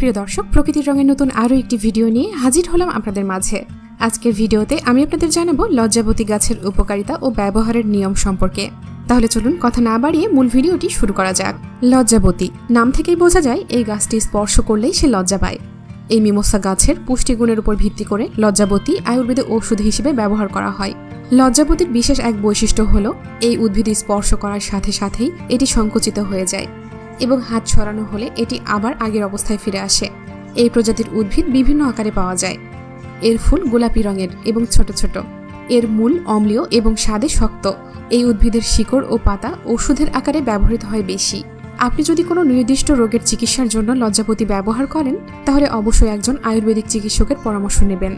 প্রিয় দর্শক, প্রকৃতির রঙের নতুন আরও একটি ভিডিও নিয়ে হাজির হলাম আপনাদের মাঝে। আজকের ভিডিওতে আমি আপনাদের জানাব লজ্জাবতী গাছের উপকারিতা ও ব্যবহারের নিয়ম সম্পর্কে। তাহলে চলুন কথা না বাড়িয়ে মূল ভিডিওটি শুরু করা যাক। লজ্জাবতী নাম থেকেই বোঝা যায়, এই গাছটি স্পর্শ করলেই সে লজ্জা পায়। এই মিমোসা গাছের পুষ্টিগুণের উপর ভিত্তি করে লজ্জাবতী আয়ুর্বেদে ওষুধ হিসেবে ব্যবহার করা হয়। লজ্জাবতীর বিশেষ এক বৈশিষ্ট্য হল, এই উদ্ভিদ স্পর্শ করার সাথে সাথেই এটি সংকুচিত হয়ে যায়। এবং হাত সরানো হলে এটি আবার আগের অবস্থায় ফিরে আসে। এই প্রজাতির উদ্ভিদ বিভিন্ন আকারে পাওয়া যায়। এর ফুল গোলাপি রঙের এবং ছোট ছোট। এর মূল, অম্লীয় এবং স্বাদে শক্ত। এই উদ্ভিদের শিকড় ও পাতা ওষুধের আকারে ব্যবহৃত হয় বেশি। আপনি যদি কোনো নির্দিষ্ট রোগের চিকিৎসার জন্য লজ্জাপতি ব্যবহার করেন, তাহলে অবশ্যই একজন আয়ুর্বেদিক চিকিৎসকের পরামর্শ নেবেন।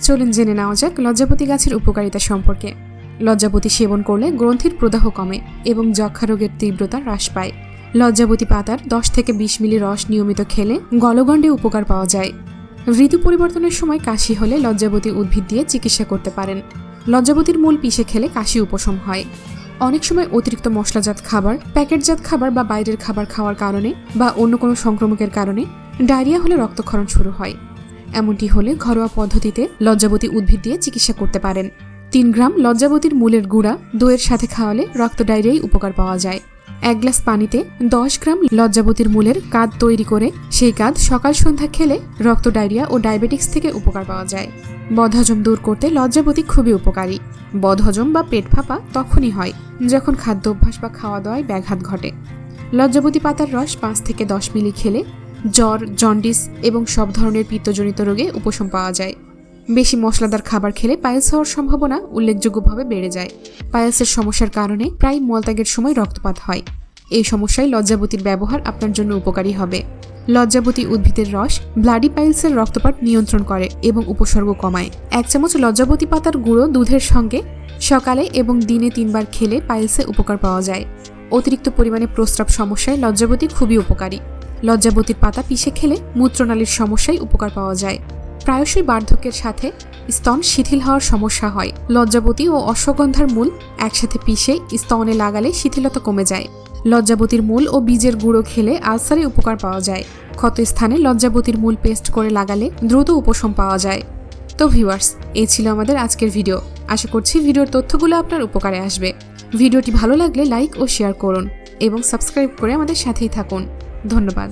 চলুন জেনে নেওয়া যাক লজ্জাপতি গাছের উপকারিতা সম্পর্কে। লজ্জাপতি সেবন করলে গ্রন্থির প্রদাহ কমে এবং যক্ষা রোগের তীব্রতা হ্রাস পায়। লজ্জাবতী পাতার দশ থেকে বিশ মিলি রস নিয়মিত খেলে গলগণ্ডে উপকার পাওয়া যায়। ঋতু পরিবর্তনের সময় কাশি হলে লজ্জাবতী উদ্ভিদ দিয়ে চিকিৎসা করতে পারেন। লজ্জাবতীর মূল পিষে খেলে কাশি উপশম হয়। অনেক সময় অতিরিক্ত মশলাজাত খাবার, প্যাকেটজাত খাবার বা বাইরের খাবার খাওয়ার কারণে বা অন্য কোনো সংক্রমকের কারণে ডায়রিয়া হলে রক্তক্ষরণ শুরু হয়। এমনটি হলে ঘরোয়া পদ্ধতিতে লজ্জাবতী উদ্ভিদ দিয়ে চিকিৎসা করতে পারেন। তিন গ্রাম লজ্জাবতীর মূলের গুঁড়া দইয়ের সাথে খাওয়ালে রক্ত ডায়রিয়ায় উপকার পাওয়া যায়। এক গ্লাস পানিতে দশ গ্রাম লজ্জাবতীর মূলের কাদ তৈরি করে সেই কাদ সকাল সন্ধ্যা খেলে রক্ত, ডায়রিয়া ও ডায়াবেটিক্স থেকে উপকার পাওয়া যায়। বদহজম দূর করতে লজ্জাবতী খুবই উপকারী। বদহজম বা পেট ফাঁপা তখনই হয় যখন খাদ্য অভ্যাস বা খাওয়া দাওয়ায় ব্যাঘাত ঘটে। লজ্জাবতী পাতার রস পাঁচ থেকে দশ মিলি খেলে জ্বর, জন্ডিস এবং সব ধরনের পিত্তজনিত রোগে উপশম পাওয়া যায়। বেশি মশলাদার খাবার খেলে পায়েলস হওয়ার সম্ভাবনা উল্লেখযোগ্যভাবে বেড়ে যায়। পায়েলসের সমস্যার কারণে প্রায় মলত্যাগের সময় রক্তপাত হয়। এই সমস্যায় লজ্জাবতীর ব্যবহার আপনার জন্য উপকারী হবে। লজ্জাবতী উদ্ভিদের রস ব্লাডি পাইলসের রক্তপাত নিয়ন্ত্রণ করে এবং উপসর্গ কমায়। এক চামচ লজ্জাবতী পাতার গুঁড়ো দুধের সঙ্গে সকালে এবং দিনে তিনবার খেলে পাইলসে উপকার পাওয়া যায়। অতিরিক্ত পরিমাণে প্রস্রাব সমস্যায় লজ্জাবতী খুবই উপকারী। লজ্জাবতীর পাতা পিষে খেলে মূত্রনালীর সমস্যায় উপকার পাওয়া যায়। প্রায়শই বার্ধক্যের সাথে স্তন শিথিল হওয়ার সমস্যা হয়। লজ্জাবতী ও অশ্বগন্ধার মূল একসাথে পিষে স্তনে লাগালে শিথিলতা কমে যায়। লজ্জাবতীর মূল ও বীজের গুঁড়ো খেলে আলসারে উপকার পাওয়া যায়। ক্ষত স্থানে লজ্জাবতীর মূল পেস্ট করে লাগালে দ্রুত উপশম পাওয়া যায়। তো ভিউয়ার্স এই ছিল আমাদের আজকের ভিডিও। আশা করছি ভিডিওর তথ্যগুলো আপনার উপকারে আসবে। ভিডিওটি ভালো লাগলে লাইক ও শেয়ার করুন এবং সাবস্ক্রাইব করে আমাদের সাথেই থাকুন। ধন্যবাদ।